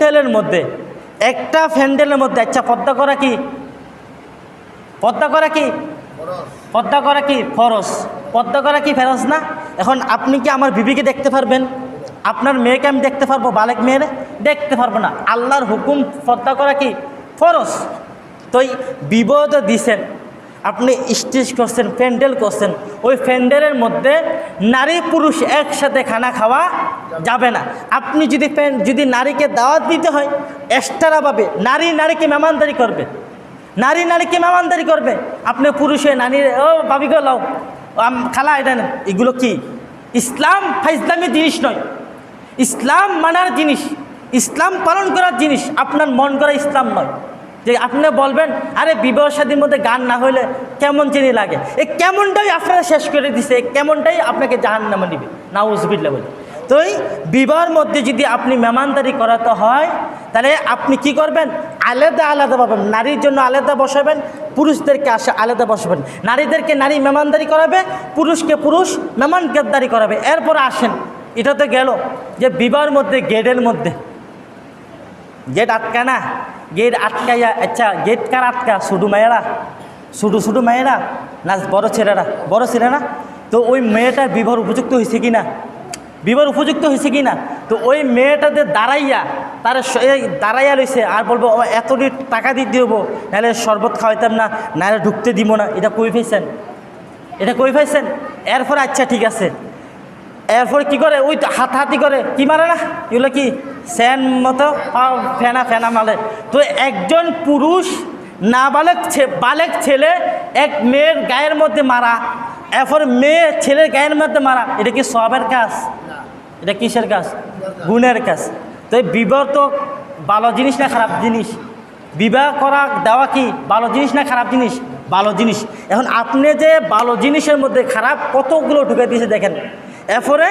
প্যান্ডেলের মধ্যে, একটা ফ্যান্ডেলের মধ্যে আচ্ছা পদ্মা করা কি? পদ্মা করা কি? পদ্মা করা কি? ফরস। পদ্মা করা কি ফেরস না? এখন আপনি কি আমার বিবিকে দেখতে পারবেন? আপনার মেয়েকে আমি দেখতে পারব, বালেক মেয়েরে? দেখতে পারব না। আল্লাহর হুকুম, পদ্মা করা কি? ফরস। তো বিপদ দিছেন। আপনি স্টেজ করছেন প্যান্ডেল করছেন। ওই প্যান্ডেলের মধ্যে নারী পুরুষ একসাথে খানা খাওয়া যাবে না। আপনি যদি যদি নারীকে দাওয়াত দিতে হয় এক্সট্রাভাবে নারী নারীকে মেহমানদারি করবে। নারী নারীকে মেহমানদারি করবে। আপনি পুরুষে নারী ও ভাবি গো, লাও। খালা, এটা নেন। এগুলো কি? ইসলাম ফাইজলামি জিনিস নয়। ইসলাম মানার জিনিস। ইসলাম পালন করার জিনিস। আপনার মন করা ইসলাম নয়। যে আপনি বলবেন, আরে বিবাহ শাদীর মধ্যে গান না হলে কেমন চিনি লাগে? এই কেমনটাই আপনারা শেষ করে দিছে কেমনটাই আপনাকে জাহান নামে নিবে। না উজবিল্লা বলে। তো বিবাহের মধ্যে যদি আপনি মেমানদারি করাতে হয়, তাহলে আপনি কি করবেন? আলাদা আলাদা পাবেন নারীর জন্য আলাদা বসাবেন, পুরুষদেরকে আসে আলাদা বসাবেন। নারীদেরকে নারী মেমানদারি করাবে, পুরুষকে পুরুষ মেমান গেদ্দারি করাবে। এরপর আসেন। এটা তো গেল যে বিবাহের মধ্যে, গেটের মধ্যে। গেট আটকা না? গেট আটকাইয়া আচ্ছা গেট কার আটকা? শুধু মায়েরা? শুধু শুধু মায়েরা? না, বড় ছেলেরা? বড় ছেলেরা? তো ওই মেয়েটার বিবাহ উপযুক্ত হয়েছে কি না বিবাহ উপযুক্ত হয়েছে কি না তো ওই মেয়েটাদের দাঁড়াইয়া, তার দাঁড়াইয়া রয়েছে আর বলব এতটি টাকা দিয়ে দেবো নাহলে শরবত খাওয়াইতাম না, নাহলে ঢুকতে দিব না। এটা কই ফেলছেন এটা কই ফেলছেন এরপর আচ্ছা ঠিক আছে। এরপর কি করে? ওই হাতাহাতি করে। কি মারে না? এগুলো কি? স্যান মতো ফেনা ফেনা মালে তো একজন পুরুষ না বালেক ছে- বালেক ছেলে, এক মেয়ের গায়ের মধ্যে মারা। এরপর মেয়ে, ছেলের গায়ের মধ্যে মারা, এটা কি সবের কাজ? এটা কিসের কাজ? গুণের কাজ। তো বিবাহ তো ভালো জিনিস না খারাপ জিনিস? বিবাহ করা, দেওয়া কি ভালো জিনিস না খারাপ জিনিস? ভালো জিনিস। এখন আপনি যে ভালো জিনিসের মধ্যে খারাপ কতগুলো ঢুকে দিয়েছে দেখেন। এরপরে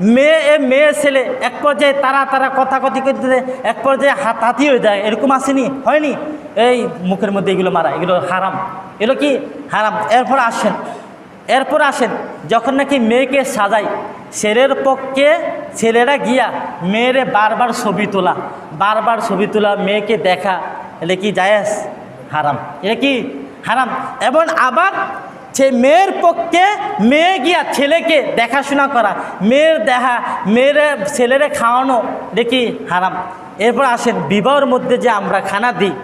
মেয়ে, এ মেয়ে, ছেলে, এক পর্যায়ে তারা তারা কথা কথি করতে এক পর্যায়ে হাত হাতি হয়ে যায়। এরকম আসেনি? হয়নি? এই মুখের মধ্যে এগুলো মারা, এগুলো হারাম। এগুলো কি? হারাম। এরপর আসেন। এরপর আসেন, যখন নাকি মেয়েকে সাজাই ছেলের পক্ষে ছেলেরা গিয়া মেয়েরে বারবার ছবি তোলা, বারবার ছবি তোলা, মেয়েকে দেখা এটা কি জায়েজ? হারাম। এটা কি হারাম? এবং আবার সে মেয়ের পক্ষে মেয়ে গিয়া ছেলেকে দেখাশোনা করা, মেয়ের দেখা, মেয়ের, ছেলেরে খাওয়ানো দেখি হারাম? এরপর আসেন, বিবাহের মধ্যে যে আমরা খানা দিই,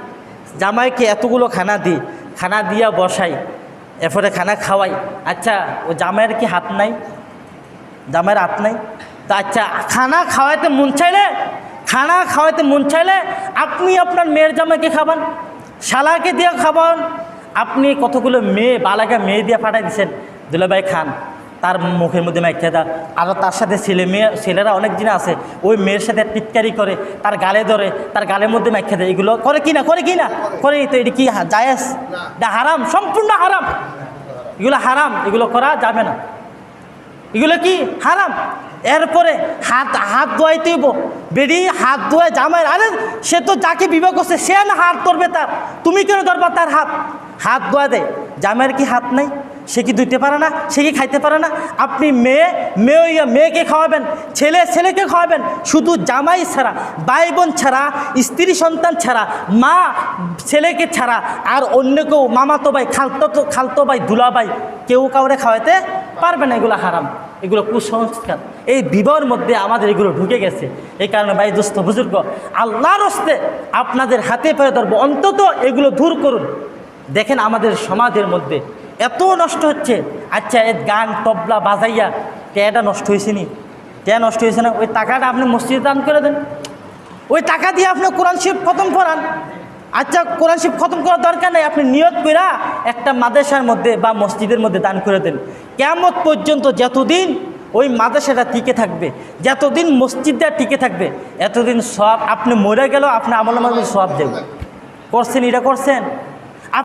জামাইকে এতগুলো খানা দিই, খানা দিয়া বসাই এরপরে খানা খাওয়াই। আচ্ছা ও জামাইয়ের কি হাত নাই? জামাইয়ের হাত নাই? তা আচ্ছা খানা খাওয়াইতে মন চাইলে, খানা খাওয়াইতে মন চাইলে আপনি আপনার মেয়ের জামাইকে খাবান শালাকে দিয়ে খাবান আপনি কতগুলো মেয়ে, বালাকে মেয়ে দিয়ে পাঠাই দিচ্ছেন দুলাভাই খান। তার মুখের মধ্যে মাইখে দা আরও তার সাথে ছেলে মেয়ে, ছেলেরা অনেক দিন আছে। ওই মেয়ের সাথে টিটকারি করে, তার গালে ধরে, তার গালের মধ্যে মাইখে দেয়। এগুলো করে কি না? করে কি না? করে তো, এটা কি জায়েজ? এটা হারাম, সম্পূর্ণ হারাম। এগুলো হারাম, এগুলো করা যাবে না। এগুলো কি? হারাম। এরপরে হাত হাত ধোয়াই হইব। বেরিয়ে হাত ধোয়া, জামাই, আরে সে তো যাকে বিবাহ করছে, সে না হাত ধরবে তার। তুমি কেন ধরবা তার হাত? হাত ধোয়া দেয় জামাইয়ের কি হাত নাই? সে কি ধুইতে পারে না? সে কি খাইতে পারে না? আপনি মেয়ে মেয়ে হইয়া মেয়েকে খাওয়াবেন, ছেলে ছেলেকে খাওয়াবেন, শুধু জামাই ছাড়া ভাই বোন ছাড়া, স্ত্রী সন্তান ছাড়া, মা ছেলেকে ছাড়া, আর অন্য কেউ, মামাতো ভাই, খালতো খালতো ভাই, দুলা ভাই, কেউ কাউরে খাওয়াইতে পারবে না এগুলো হারাম, এগুলো কুসংস্কার। এই বিবাহের মধ্যে আমাদের এগুলো ঢুকে গেছে। এই কারণে ভাই দোস্ত, বুজুর্গ, আল্লাহর হস্তে আপনাদের হাতে পেয়ে ধরবো। অন্তত এগুলো দূর করুন। দেখেন আমাদের সমাজের মধ্যে এত নষ্ট হচ্ছে। আচ্ছা এই গান, তবলা বাজাইয়া টেয়াটা নষ্ট হয়েছে নি কে নষ্ট হয়েছে না? ওই টাকাটা আপনি মসজিদে দান করে দেন। ওই টাকা দিয়ে আপনি কোরআন শিব খতম করান। আচ্ছা কোরআন শিব খতম করার দরকার নেই, আপনি নিয়ত কইরা একটা মাদ্রাসার মধ্যে বা মসজিদের মধ্যে দান করে দেন। কেমন পর্যন্ত যতদিন ওই মাদ্রাসাটা টিকে থাকবে, যতদিন মসজিদটা টিকে থাকবে, এতদিন সব আপনি মরে গেলেও আপনি আমলের মধ্যে সব দেব। করছেন, এটা করছেন?